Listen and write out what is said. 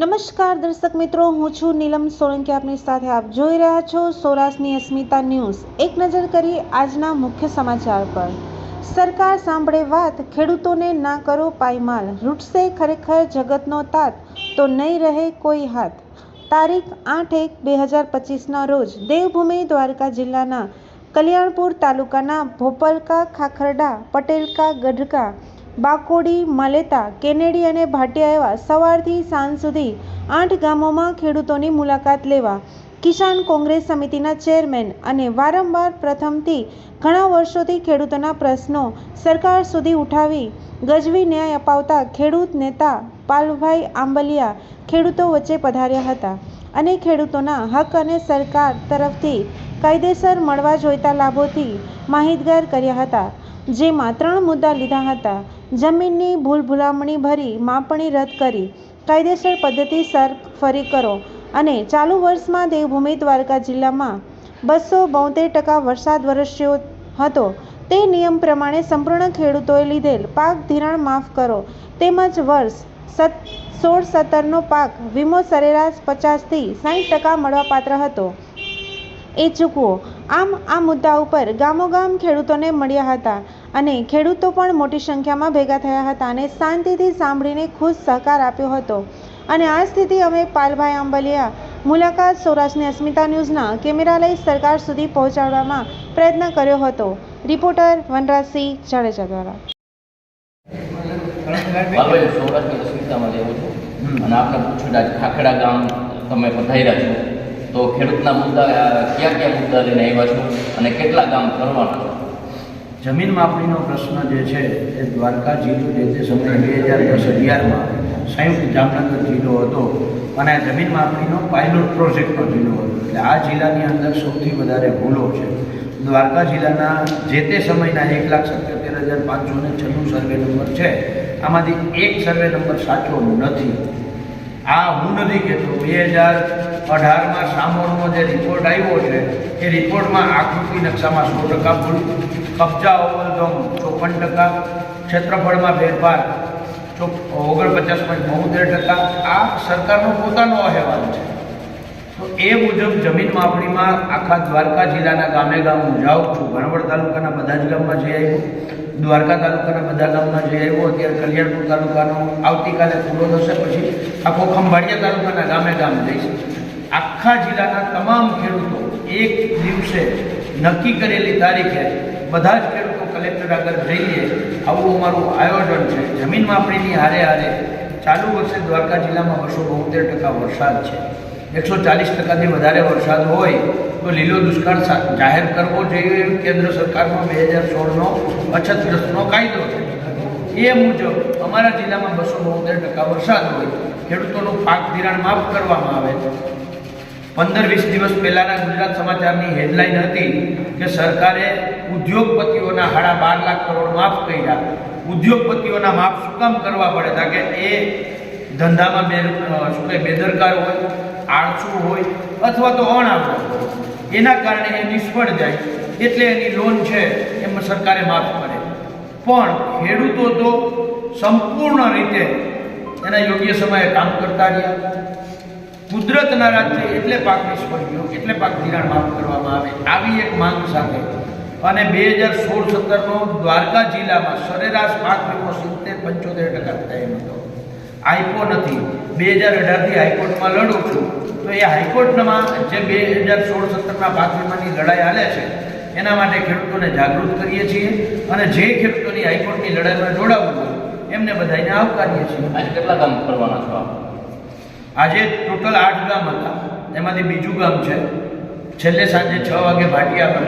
નમસ્કાર દર્શક મિત્રો, હું છું નીલમ સોલંકી. આપની સાથે આપ જોઈ રહ્યા છો સૌરાષ્ટ્રની અસ્મિતા ન્યૂઝ. એક નજર કરી આજના મુખ્ય સમાચાર પર. સરકાર સાંભળે વાત, ખેડૂતોને ના કરો પાયમાલ. રૂટશે ખરેખર જગતનો તાત, તો નહીં રહે કોઈ હાથ. તારીખ આઠ એક બે હજાર પચીસના રોજ દેવભૂમિ દ્વારકા જિલ્લાના કલ્યાણપુર તાલુકાના ભોપલકા, ખાખરડા, પટેલકા, ગઢકા બાકોડી, માલેતા, કેનેડી અને ભાટિયા એવા સવારથી સાંજ સુધી આઠ ગામોમાં ખેડૂતોની મુલાકાત લેવા કિસાન કોંગ્રેસ સમિતિના ચેરમેન અને વારંવાર પ્રથમથી ઘણા વર્ષોથી ખેડૂતોના પ્રશ્નો સરકાર સુધી ઉઠાવી ગજવી ન્યાય અપાવતા ખેડૂત નેતા પાલુભાઈ આંબલિયા ખેડૂતો વચ્ચે પધાર્યા હતા અને ખેડૂતોના હક અને સરકાર તરફથી કાયદેસર મળવા જોઈતા લાભોથી માહિતગાર કર્યા હતા, જેમાં ત્રણ મુદ્દા લીધા હતા. જમીનની ભૂલભુલામણી ભરી માપણી રદ કરી. કાયદેસર પદ્ધતિસર ફરી કરો. અને ચાલુ વર્ષમાં દેવભૂમિ દ્વારકા જિલ્લામાં બસો બોતેર ટકા વરસાદ વરસ્યો હતો. તે નિયમ પ્રમાણે સંપૂર્ણ ખેડૂતોએ લીધેલ પાક ધિરાણ માફ કરો. તેમજ વર્ષ સત, સોળ સત્તરનો પાક વીમો સરેરાશ પચાસથી સાઠ ટકા મળવાપાત્ર હતો. એ ચૂકવો. આમ આ મુદ્દા ઉપર ગામોગામ ખેડૂતોને મળ્યા હતા. અને ખેડૂતો પણ મોટી સંખ્યામાં ભેગા થયા હતા અને શાંતિથી સાંભળીને ખુશ સહકાર આપ્યો હતો. અને આ સ્થિતિ અમે પાલભાઈ આંબલિયા, મુલાકાત સૌરાષ્ટ્રની અસ્મિતા ન્યૂઝના કેમેરા લઈ સરકાર સુધી પહોંચાડવામાં પ્રયત્ન કર્યો હતો. રિપોર્ટર વનરાજસિંહ જાડેજા દ્વારા. તમે પધાર્યા છો. તો ખેડૂતના મુદ્દા કયા કયા મુદ્દા લઈને આવ્યા છો? અને કેટલા ગામ કરવાના છો? જમીન માપણીનો પ્રશ્ન જે છે, એ દ્વારકા જિલ્લો જે તે સમયે બે હજાર દસ અગિયારમાં સંયુક્ત જામનગર જિલ્લો હતો અને જમીન માપણીનો પાયલોટ પ્રોજેક્ટનો જિલ્લો હતો. એટલે આ જિલ્લાની અંદર સૌથી વધારે ભૂલો છે. દ્વારકા જિલ્લાના જે તે સમયના એક લાખ સત્યોતેર હજાર પાંચસો ને છન્નું સર્વે નંબર છે, આમાંથી એક સર્વે નંબર સાચો નથી. આ હું નથી કહેતો, બે હજાર અઢારમાં સામોરનો જે રિપોર્ટ આવ્યો છે, એ રિપોર્ટમાં આકૃતિ નકશામાં સો ટકા ભૂલ, કબજા ઓવલગમ ચોપન ટકા, ક્ષેત્રફળમાં ફેરફાર ઓગણપચાસ પોઈન્ટ બોતેર ટકા, આ સરકારનો પોતાનો અહેવાલ છે. તો એ મુજબ જમીન માપણીમાં આખા દ્વારકા જિલ્લાના ગામે ગામ હું જાઉં છું, ભણવડ તાલુકાના બધા જ ગામમાં જઈ આવ્યો. દ્વારકા તાલુકાના બધા ગામમાં જઈ આવ્યો અત્યારે કલ્યાણપુર તાલુકાનો આવતીકાલે પૂરો થશે, પછી આખો ખંભાળિયા તાલુકાના ગામે ગામ જઈશ આખા જિલ્લાના તમામ ખેડૂતો એક દિવસે નક્કી કરેલી તારીખે બધા જ ખેડૂતો કલેક્ટર આગળ જઈએ. આવું અમારું આયોજન છે. જમીન માપણીની હારે હારે ચાલુ વર્ષે દ્વારકા જિલ્લામાં બસો બોતેર ટકા વરસાદ છે. એકસો ચાલીસ ટકાથી વધારે વરસાદ હોય, તો લીલો દુષ્કાળ જાહેર કરવો જોઈએ. એમ કેન્દ્ર સરકારનો બે હજાર સોળનો અછતગ્રસ્તનો કાયદો છે. એ મુજબ અમારા જિલ્લામાં બસો બોતેર ટકા વરસાદ હોય. ખેડૂતોનું પાક ધિરાણ માફ કરવામાં આવે પંદર વીસ દિવસ પહેલાંના ગુજરાત સમાચારની હેડલાઇન હતી કે સરકારે ઉદ્યોગપતિઓના સાડા બાર લાખ કરોડ માફ કર્યા. ઉદ્યોગપતિઓના માફ શું કામ કરવા પડે તા કે એ ધંધામાં બે શું કહે બેદરકાર હોય, આળસુ હોય અથવા તો અણાવડા હોય. એના કારણે એ નિષ્ફળ જાય, એટલે એની લોન છે, એમાં સરકારે માફ કરે. પણ ખેડૂતો તો સંપૂર્ણ રીતે એના યોગ્ય સમયે કામ કરતા રહ્યા. કુદરતના રાજ્ય એટલે પાક નિષ્ફળ ગયો એટલે પાક ધિરાણ માફ કરવામાં આવે, આવી એક માંગ સાથે. અને બે હજાર સોળ સત્તરનો દ્વારકા જિલ્લામાં સરેરાશ પાક વીમો સિત્તેર પંચોતેર ટકા થયેલ આઈપો નથી. બે હજાર અઢારથી હાઈકોર્ટમાં લડું છું. તો એ હાઈકોર્ટમાં જે બે હજાર સોળ સત્તરના પાક વીમાની લડાઈ હાલે છે એના માટે ખેડૂતોને જાગૃત કરીએ છીએ અને જે ખેડૂતોની હાઈકોર્ટની લડાઈમાં જોડાવવું હોય એમને બધાને આવકારીએ છીએ. આજે કેટલા ગામ કરવાના છો આજે ટોટલ આઠ ગામ હતા. એમાંથી બીજું ગામ છે. છેલ્લે સાંજે છ વાગે ભાટિયા ગામ